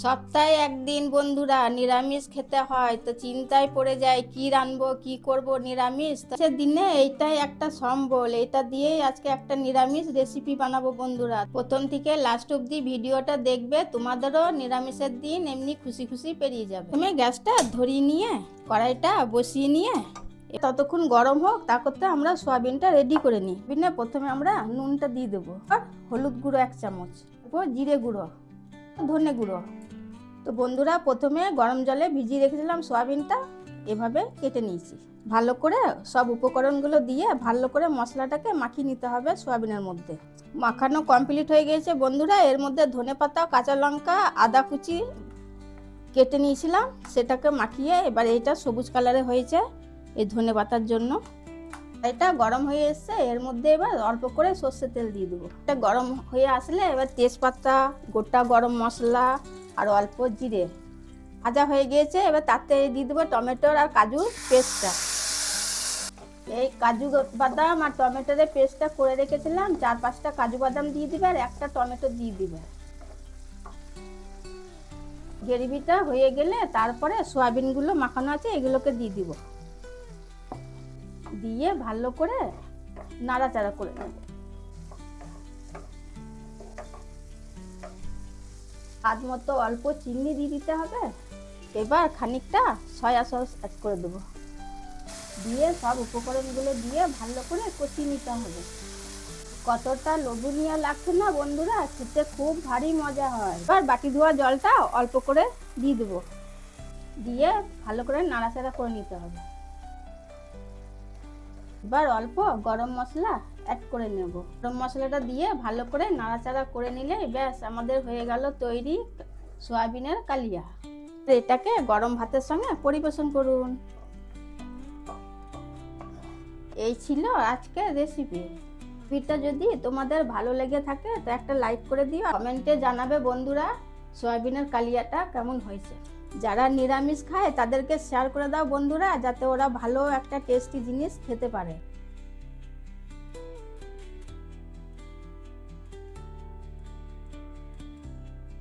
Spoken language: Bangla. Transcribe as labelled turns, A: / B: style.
A: সপ্তাহে একদিন বন্ধুরা নিরামিষ খেতে হয়, তো চিন্তায় পড়ে যায়, কি রানবো কি করব নিরামিষ? তো সেদিনে এইটাই একটা সম্বল এটা দিয়েই আজকে একটা নিরামিষ রেসিপি বানাবো বন্ধুরা। প্রথম থেকে লাস্ট অব্দি ভিডিওটা দেখবে, তোমাদেরও নিরামিষের দিন এমনি খুশি খুশি পেরিয়ে যাবে। তুমি গ্যাসটা ধরিয়ে নিয়ে, কড়াইটা বসিয়ে নিয়ে ততক্ষণ গরম হোক, তা করতে আমরা সয়াবিনটা রেডি করে নিই। বিনে প্রথমে আমরা নুনটা দিয়ে দেবো, আর হলুদ গুঁড়ো এক চামচ, তারপর জিরে গুঁড়ো, ধনে গুঁড়ো। তো বন্ধুরা, প্রথমে গরম জলে ভিজিয়ে রেখেছিলাম সয়াবিনটা, এভাবে কেটে নিয়েছি। ভালো করে সব উপকরণগুলো দিয়ে ভালো করে মশলাটাকে মাখিয়ে নিতে হবে সয়াবিনের মধ্যে। মাখানো কমপ্লিট হয়ে গিয়েছে বন্ধুরা, এর মধ্যে ধনে পাতা, কাঁচা লঙ্কা, আদা কুচি কেটে নিয়েছিলাম, সেটাকে মাখিয়ে এবার এটা সবুজ কালারে হয়েছে এই ধনে পাতার জন্য। এটা গরম হয়ে এসছে, এর মধ্যে এবার অল্প করে সর্ষের তেল দিয়ে দেবো। এটা গরম হয়ে আসলে এবার তেজপাতা, গোটা গরম মশলা আর অল্প জিরে। ভাজা হয়ে গিয়েছে, এবার তাতে দিয়ে দেবো টমেটোর আর কাজুর পেস্টটা। এই কাজু বাদাম আর টমেটোর পেস্টটা করে রেখেছিলাম, চার পাঁচটা কাজু বাদাম দিয়ে দিবে আর একটা টমেটো দিয়ে দিবে। গ্রেভিটা হয়ে গেলে তারপরে সয়াবিনগুলো মাখানো আছে, এগুলোকে দিয়ে দিব। দিয়ে ভালো করে নাড়াচাড়া করে নেব। স্বাদ মতো অল্প চিনি দিয়ে দিতে হবে। এবার খানিকটা সয়া সস অ্যাড করে দেবো। দিয়ে সব উপকরণগুলো দিয়ে ভালো করে কষিয়ে নিতে হবে। কতটা লোভনীয় লাগছে না বন্ধুরা, খেতে খুব ভারী মজা হয়। এবার বাটি ধোয়া জলটা অল্প করে দিয়ে দেবো। দিয়ে ভালো করে নাড়াচাড়া করে নিতে হবে। এবার অল্প গরম মশলা অ্যাড করে নেব। গরম মশলাটা দিয়ে ভালো করে নাড়াচাড়া করে নিলে ব্যাস আমাদের হয়ে গেল তৈরি সয়াবিনের কালিয়া। এটাকে গরম ভাতের সঙ্গে পরিবেশন করুন। এই ছিল আজকের রেসিপি রেসিপিটা যদি তোমাদের ভালো লেগে থাকে তো একটা লাইক করে দিও। কমেন্টে জানাবে বন্ধুরা সয়াবিনের কালিয়াটা কেমন হয়েছে। যারা নিরামিষ খায় তাদেরকে শেয়ার করে দাও বন্ধুরা, যাতে ওরা ভালো একটা টেস্টি জিনিস খেতে পারে।